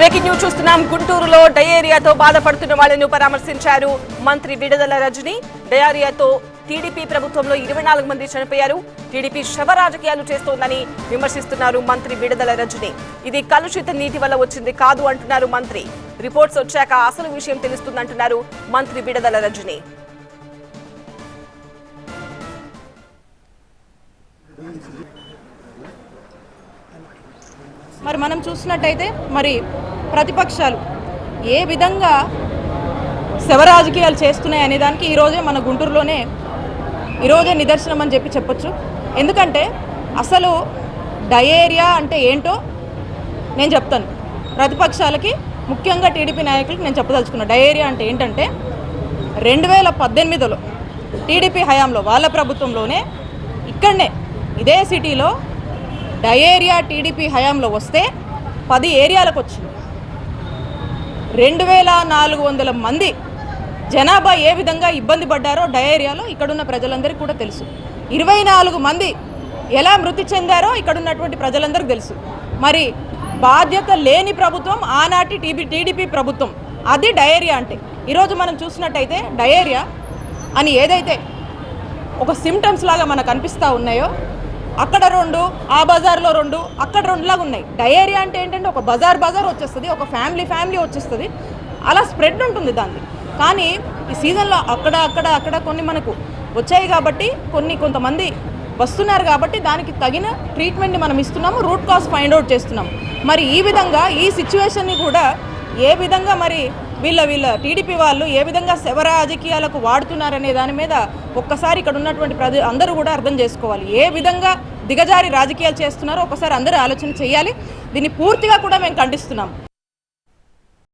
Breaking news చూస్తున్నాం. గుంటూరులో డయేరియాతో బాధపడుతున్న వాళ్ళను పరామర్శించారు మంత్రి విడుదల రజని. డయేరియాతో టీడీపీ ప్రభుత్వంలో ఇరవై నాలుగు మంది చనిపోయారు. టీడీపీ శవ రాజకీయాలు చేస్తోందని విమర్శిస్తున్నారు మంత్రి విడుదల రజని. ఇది కలుషిత నీటి వల్ల వచ్చింది కాదు అంటున్నారు మంత్రి. రిపోర్ట్స్ వచ్చాక అసలు విషయం తెలుస్తుందంటున్నారు మంత్రి విడుదల రజని. మరి మనం చూసినట్టయితే మరి ప్రతిపక్షాలు. ఏ విధంగా శవ రాజకీయాలు చేస్తున్నాయి అనే దానికి ఈరోజే మన గుంటూరులోనే ఈరోజే నిదర్శనం అని చెప్పి చెప్పొచ్చు. ఎందుకంటే అసలు డయేరియా అంటే ఏంటో నేను చెప్తాను. ప్రతిపక్షాలకి ముఖ్యంగా టీడీపీ నాయకులకి నేను చెప్పదలుచుకున్నా డయేరియా అంటే ఏంటంటే రెండు వేల పద్దెనిమిదిలో టీడీపీ హయాంలో వాళ్ళ ప్రభుత్వంలోనే ఇక్కడనే ఇదే సిటీలో డయేరియా టీడీపీ హయాంలో వస్తే పది ఏరియాలకు వచ్చింది. రెండు వేల నాలుగు వందల మంది జనాభా ఏ విధంగా ఇబ్బంది పడ్డారో డయేరియాలో ఇక్కడున్న ప్రజలందరికీ కూడా తెలుసు. ఇరవై నాలుగు మంది ఎలా మృతి చెందారో ఇక్కడున్నటువంటి ప్రజలందరికీ తెలుసు. మరి బాధ్యత లేని ప్రభుత్వం ఆనాటి టీబీ టీడీపీ ప్రభుత్వం అది డయేరియా అంటే. ఈరోజు మనం చూసినట్టయితే డయేరియా అని ఏదైతే ఒక సిమ్టమ్స్ లాగా మనకు అనిపిస్తూ ఉన్నాయో అక్కడ రెండు ఆ బజార్లో రెండు అక్కడ రెండులాగా ఉన్నాయి. డయేరియా అంటే ఏంటంటే ఒక బజార్ బజార్ వచ్చేస్తుంది ఒక ఫ్యామిలీ ఫ్యామిలీ వచ్చేస్తుంది. అలా స్ప్రెడ్ ఉంటుంది దాన్ని. కానీ ఈ సీజన్లో అక్కడ అక్కడ అక్కడ కొన్ని మనకు వచ్చాయి కాబట్టి కొన్ని కొంతమంది వస్తున్నారు కాబట్టి దానికి తగిన ట్రీట్మెంట్ని మనం ఇస్తున్నాము రూట్ కాజ్ ఫైండ్ అవుట్ చేస్తున్నాము. మరి ఈ విధంగా ఈ సిచ్యువేషన్ని కూడా ఏ విధంగా మరి వీళ్ళ వీళ్ళ టీడీపీ వాళ్ళు ఏ విధంగా శవ రాజకీయాలకు వాడుతున్నారనే దాని మీద ఒక్కసారి ఇక్కడ ఉన్నటువంటి ప్రజ అందరూ కూడా అర్థం చేసుకోవాలి. ఏ విధంగా దిగజారి రాజకీయాలు చేస్తున్నారో ఒకసారి అందరూ ఆలోచన చేయాలి. దీన్ని పూర్తిగా కూడా మేము ఖండిస్తున్నాం.